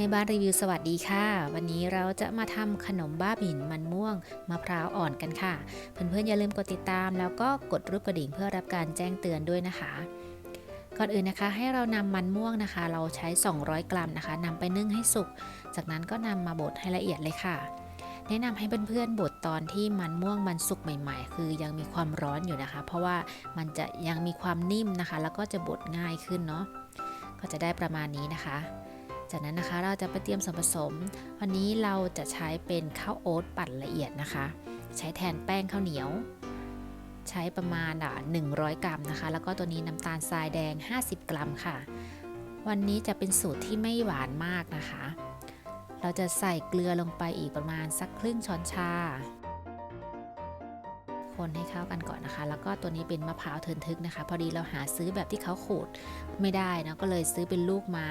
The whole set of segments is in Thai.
ม่บ้านรีวิวสวัสดีค่ะ วันนี้เราจะมาทำขนมบ้าบิ่นมันม่วงมะพร้าวอ่อนกันค่ะ เพื่อนๆอย่าลืมกดติดตาม แล้วก็กดรูปกระดิ่งเพื่อรับการแจ้งเตือนด้วยนะคะ ก่อนอื่นนะคะให้เรานำมันม่วงนะคะ เราใช้ 200 กรัมนะคะนำไปนึ่งให้สุก จากนั้นก็นำมาบดให้ละเอียดเลยค่ะ แนะนำให้เพื่อนๆบดตอนที่มันม่วงมันสุกใหม่ ๆ คือยังมีความร้อนอยู่นะคะ เพราะว่ามันจะยังมีความนิ่มนะคะ แล้วก็จะบดง่ายขึ้นเนาะก็จะได้ประมาณนี้นะคะ จากนั้นนะคะเราจะไปเตรียมส่วนผสม วันนี้เราจะใช้เป็นข้าวโอ๊ตปั่นละเอียดนะคะ ใช้แทนแป้งข้าวเหนียว ใช้ประมาณอะ100 กรัมนะคะ แล้วก็ตัวนี้น้ำตาลทรายแดง 50 กรัมค่ะ วันนี้จะเป็นสูตรที่ไม่หวานมากนะคะ เราจะใส่เกลือลงไปอีกประมาณสักครึ่งช้อนชา คนให้เข้ากันก่อนนะคะ แล้วก็ตัวนี้เป็นมะพร้าวเทินทึกนะคะ พอดีเราหาซื้อแบบที่เขาขูดไม่ได้นะก็เลยซื้อเป็นลูกมา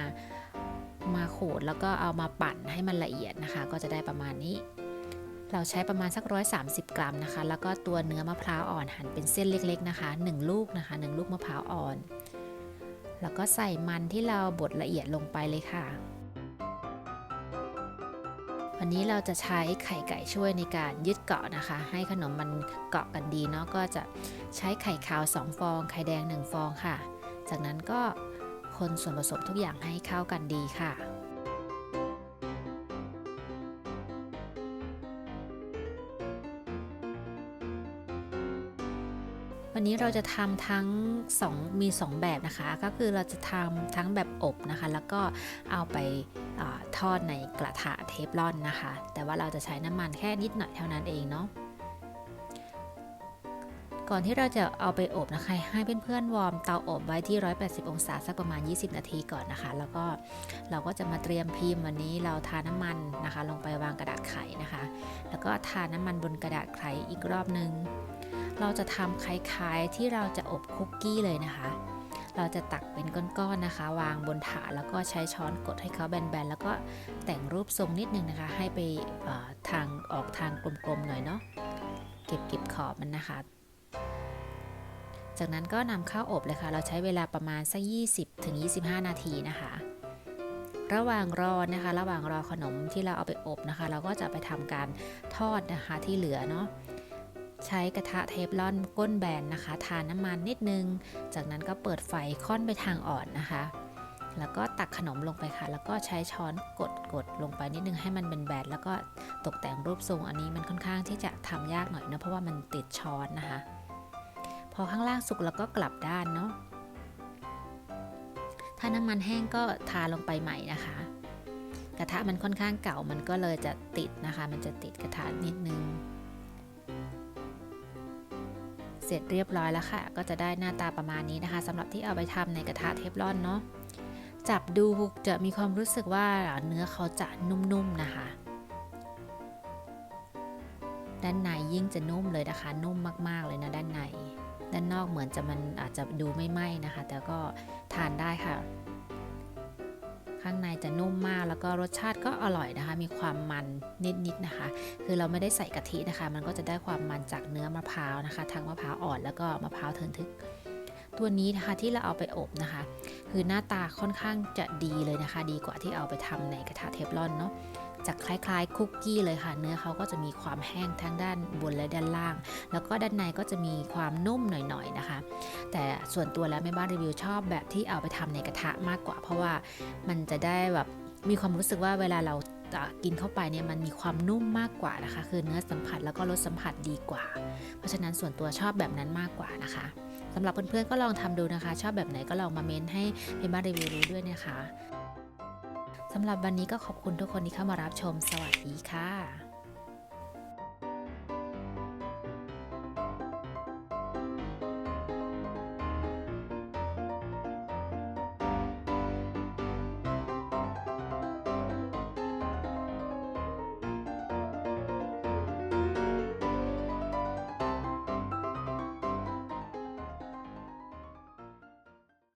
มาขูดแล้วก็เอามาปั่นให้มันละเอียดนะคะ ก็จะได้ประมาณนี้ เราใช้ประมาณสัก 130 กรัมนะคะ แล้วก็ตัวเนื้อมะพร้าวอ่อนหั่นเป็นเส้นเล็ก ๆ นะคะ 1 ลูกนะคะ 1 ลูกมะพร้าวอ่อน แล้วก็ใส่มันที่เราบดละเอียดลงไปเลยค่ะ วันนี้เราจะใช้ไข่ไก่ช่วยในการยึดเกาะนะคะ ให้ขนมมันเกาะกันดีเนาะก็จะใช้ไข่ขาว 2 ฟอง ไข่แดง 1 ฟองค่ะ จากนั้นก็ คนส่วนผสมทุกอย่างให้เข้ากันดีค่ะวันนี้เราจะทำทั้ง 2 มี 2 แบบนะคะ ก็คือเราจะทำทั้งแบบอบนะคะ แล้วก็เอาไปอาทอดในกระทะเทฟลอนนะคะ แต่ว่าเราจะใช้น้ำมันแค่นิดหน่อยเท่านั้นเองเนาะ ก่อนที่เราจะเอาไปอบนะคะ ให้เพื่อนๆวอร์มเตาอบไว้ที่ 180 องศาสักประมาณ 20 นาทีก่อนนะคะ แล้วก็เราก็จะมาเตรียมพิมพ์วันนี้เราทาน้ำมันนะคะ ลงไปวางกระดาษไขนะคะ แล้วก็ทาน้ำมันบนกระดาษไขอีกรอบนึง เราจะทำคล้ายๆที่เราจะอบคุกกี้เลยนะคะ เราจะตักเป็นก้อนๆนะคะ วางบนถาดแล้วก็ใช้ช้อนกดให้เขาแบนๆแล้วก็แต่งรูปทรงนิดนึงนะคะ ให้ไปทางออกทางกลมๆหน่อยเนาะเก็บเก็บขอบมันนะคะ จากนั้นก็นำข้าวอบเลยค่ะ เราใช้เวลาประมาณสัก 20ถึง25 นาทีนะคะ ระหว่างรอนะคะ ระหว่างรอขนมที่เราเอาไปอบนะคะ เราก็จะไปทำการทอดนะคะที่เหลือเนาะใช้กระทะเทฟลอนก้นแบนนะคะ ทาน้ำมันนิดนึง จากนั้นก็เปิดไฟค่อนไปทางอ่อนนะคะ แล้วก็ตักขนมลงไปค่ะ แล้วก็ใช้ช้อนกดกดลงไปนิดนึงให้มันเป็นแบนแล้วก็ตกแต่งรูปทรงอันนี้มันค่อนข้างที่จะทำยากหน่อยนะเพราะว่ามันติดช้อนนะคะ อข้างล่างสุกแล้วก็กลับด้านเนาะถ้าน้ำมันแห้งก็ทาลงไปใหม่นะคะ กระทะมันค่อนข้างเก่ามันก็เลยจะติดนะคะ มันจะติดกระทะนิดนึง เสร็จเรียบร้อยแล้วค่ะ ก็จะได้หน้าตาประมาณนี้นะคะสำหรับที่เอาไปทำในกระทะเทฟลอนเนาะจับดูจะมีความรู้สึกว่าเนื้อเขาจะนุ่มๆนะคะ ด้านในยิ่งจะนุ่มเลยนะคะ นุ่มมากๆเลยนะด้านในด้านน อกเหมือนจะมันอาจจะดูไม่ไหม้นะคะ แต่ก็ทานได้ค่ะ ข้างในจะนุ่มมากแล้วก็รสชาติก็อร่อยนะคะ มีความมันนิดๆนะคะ คือเราไม่ได้ใส่กะทินะคะ มันก็จะได้ความมันจากเนื้อมะพร้าวนะคะ ทั้งมะพร้าวอ่อนแล้วก็มะพร้าวเทินทึก ตัวนี้นะคะที่เราเอาไปอบนะคะ คือหน้าตาค่อนข้างจะดีเลยนะคะ ดีกว่าที่เอาไปทำในกระทะเทฟลอนเนาะ จะคล้ายๆคุกกี้เลยค่ะ เนื้อเขาก็จะมีความแห้งทั้งด้านบนและด้านล่าง แล้วก็ด้านในก็จะมีความนุ่มหน่อยๆนะคะ แต่ส่วนตัวแล้วแม่บ้านรีวิวชอบแบบที่เอาไปทำในกระทะมากกว่า เพราะว่ามันจะได้แบบมีความรู้สึกว่าเวลาเรากินเข้าไปเนี่ยมันมีความนุ่มมากกว่านะคะ คือเนื้อสัมผัสแล้วก็รสสัมผัสดีกว่า เพราะฉะนั้นส่วนตัวชอบแบบนั้นมากกว่านะคะสำหรับเพื่อนๆก็ลองทำดูนะคะ ชอบแบบไหนก็ลองมาเม้นให้แม่บ้านรีวิวรู้ด้วยนะคะ สำหรับวันนี้ก็ขอบคุณทุกคนที่เข้ามารับชม สวัสดีค่ะ